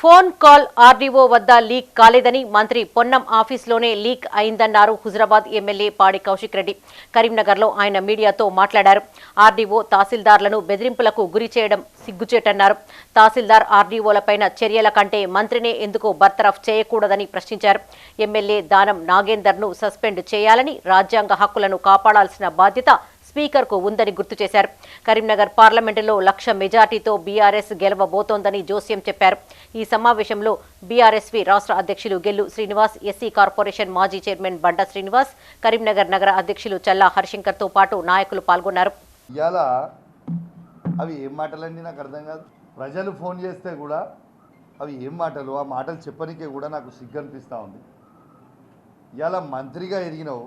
Phone call RDO వద్ద leak కాలేదని మంత్రి పొన్నం ఆఫీస్లోనే లీక్ అయిందన్నారు హుజరాబాద్ ఎమ్మెల్యే పాడి కౌశిక్ రెడ్డి. కరీంనగర్లో ఆయన మీడియాతో మాట్లాడారు. ఆర్డీఓ తహసీల్దార్లను బెదిరింపులకు గురి చేయడం సిగ్గుచేటన్నారు. తహసీల్దార్ ఆర్డీఓలపైన చర్యల కంటే మంత్రినే ఎందుకు బర్తరఫ్ చేయకూడదని ప్రశ్నించారు. ఎమ్మెల్యే దానం నాగేందర్ను సస్పెండ్ చేయాలని రాజ్యాంగ హక్కులను కాపాడాల్సిన బాధ్యత స్పీకర్కు ఉందని గుర్తు చేశారు. కరీంనగర్ పార్లమెంటులో లక్ష మెజార్టీతో బీఆర్ఎస్ గెలవబోతోందని జోస్యం చెప్పారు. ఈ సమావేశంలో బీఆర్ఎస్వి రాష్ట్ర అధ్యక్షులు గెల్లు శ్రీనివాస్ ఎస్సీ కార్పొరేషన్ మాజీ చైర్మన్ బండ శ్రీనివాస్ కరీంనగర్ నగర అధ్యక్షులు చల్లా హరిశంకర్తో పాటు నాయకులు పాల్గొన్నారు. అవి ఏం మాటలండి? నాకు అర్థం కాదు. ప్రజలు ఫోన్ చేస్తే కూడా అవి ఏం మాటలు? ఆ మాటలు చెప్పనికే కూడా నాకు సిగ్గు అనిపిస్తూ ఉంది. ఇలా మంత్రిగా ఎదిగినావు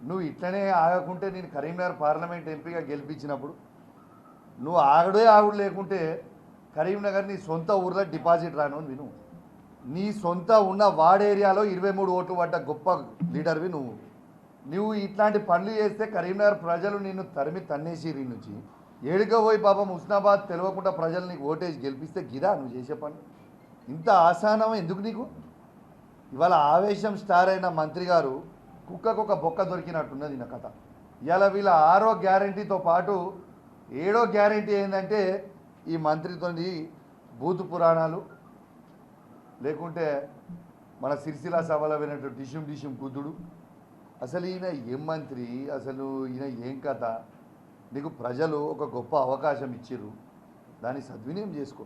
నువ్వు ఇట్లనే ఆగకుంటే నేను కరీంనగర్ పార్లమెంట్ ఎంపీగా గెలిపించినప్పుడు నువ్వు ఆగడే ఆగుడు లేకుంటే కరీంనగర్ నీ సొంత ఊర్లో డిపాజిట్ రాను విను. నీ సొంత ఉన్న వార్డ్ ఏరియాలో ఇరవై మూడు ఓట్లు పడ్డ గొప్ప లీడర్వి నువ్వు. నువ్వు ఇట్లాంటి పనులు చేస్తే కరీంనగర్ ప్రజలు నిన్ను తరిమి తన్నేసిరి నుంచి. ఏడుకపోయి పాపం హుస్నాబాద్ తెలియకుండా ప్రజలు నీకు ఓటేసి గెలిపిస్తే గిరా నువ్వు చేసే పని? ఇంత ఆసానం ఎందుకు నీకు? ఇవాళ ఆవేశం స్టార్ అయిన మంత్రి గారు కుక్కకు ఒక బొక్క దొరికినట్టున్నది నా కథ. ఇలా వీళ్ళ ఆరో గ్యారంటీతో పాటు ఏడో గ్యారంటీ ఏంటంటే ఈ మంత్రితో భూతు పురాణాలు లేకుంటే మన సిరిసిలా సభలో వినట్టు డిషుం డిషుం కూతుడు అసలు ఈయన ఏం మంత్రి? అసలు ఈయన ఏం కథ? నీకు ప్రజలు ఒక గొప్ప అవకాశం ఇచ్చిర్రు. దాన్ని సద్వినియోగం చేసుకో.